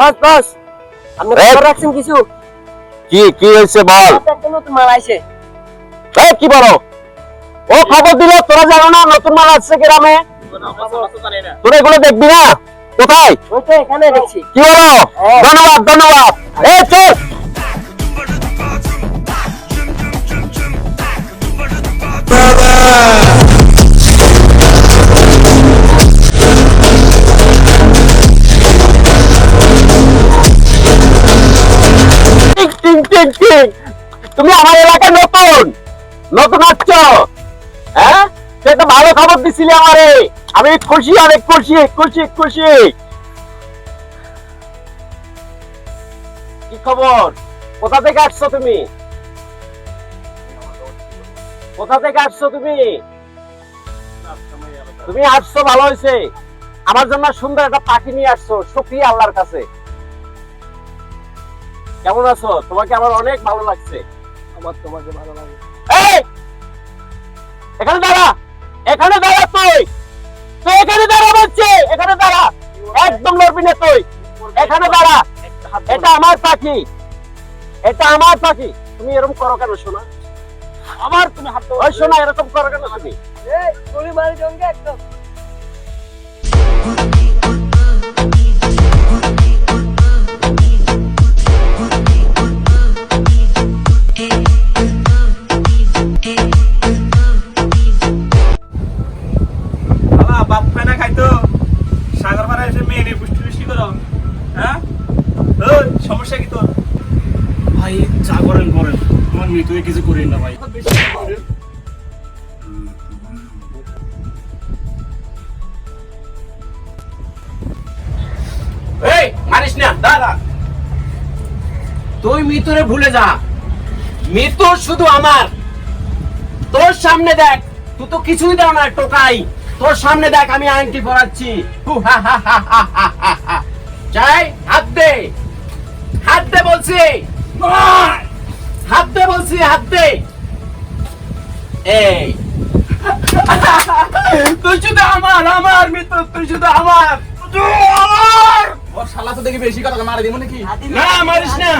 বস বস। আপনি খবর রাখছেন কিছু? কি কি হয়েছে বল? নতুন মাল আইছে। এই কি বলো? ও খবর দিল তোরা জানো না নতুন মাল আসছে গ্রামে। তোরা এগুলো দেখবি না? কোথায়? এখানে দেখছি। কি বলো? হ্যাঁ। ধন্যবাদ ধন্যবাদ। এই চল তুমি আমার এলাকায় নতুন। নতুন হ্যাঁ? সেটা ভালো খবর আমারে। আমি খুশি অনেক খুশি খুশি খুশি। কি খবর? কোথা থেকে আসছো তুমি? কোথা থেকে আসছো তুমি? তুমি আসছো, ভালো হয়েছে। আমার জন্য সুন্দর একটা পাখি নিয়ে আসছো শুক্রিয়া আল্লাহর কাছে। কেমন আছো? তোমাকে আমার অনেক ভালো লাগছে। আমার তোমাকে ভালো লাগে। এখানে দাঁড়া! এখানে দাঁড়া তুই! তুই এখানে দাঁড়া বলছে! এখানে দাঁড়া! একদম লড়বি না তুই! এখানে দাঁড়া! এটা আমার পাখি! এটা আমার পাখি! তুমি এরকম করো কেন শোনা আমার তুমি হাত ওই শোনা এরকম করো কেন তুমি? এই গুলি মারি জঙ্গে একদম। হ্যাঁ? সমস্যা কি তোর? ভাই যা করেন করেন। তুই কিছু করেন না ভাই। এই মারিস না দাঁড়া। তুই মৃত্যুরে ভুলে যা। মৃত্যু শুধু আমার। তোর সামনে দেখ তুই তো কিছুই দাও না টোকাই। তোর সামনে দেখ আমি আংটি পরাচ্ছি। হা হা হা হা হা হা। চাই হাত দে। হাত দে বলছি। হাত দে বলছি হাত দে। এই। তুই শুধু আমার আমার মৃত্যু তুই শুধু আমার। আমার! ওর শালা তো দেখি বেশি কথা মারা দিব নাকি? না মারিস না।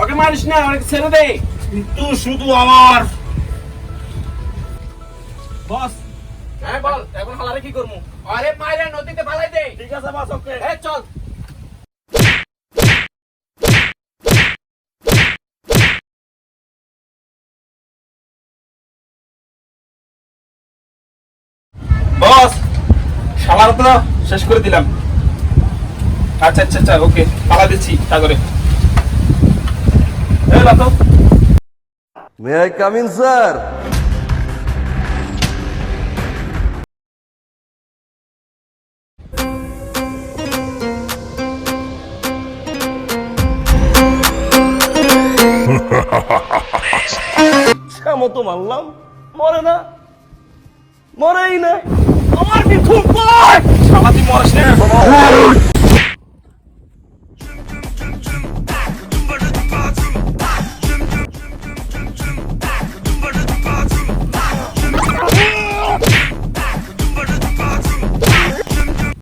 ওকে মারিস না ওকে ছেড়ে দে। তুই শুধু আমার। বস। হ্যাঁ বল এখন শালারে কি করব? আরে মাইরে নদীতে ফালাই দে। ঠিক আছে বস ওকে। এ চল বস তো শেষ করে দিলাম। আচ্ছা আচ্ছা আচ্ছা ওকে পালা দিচ্ছি সাগরে May I come in, sir? মতো মারলাম মরে না মরেই না। আমার মিঠু কই শালা তুই মরিস না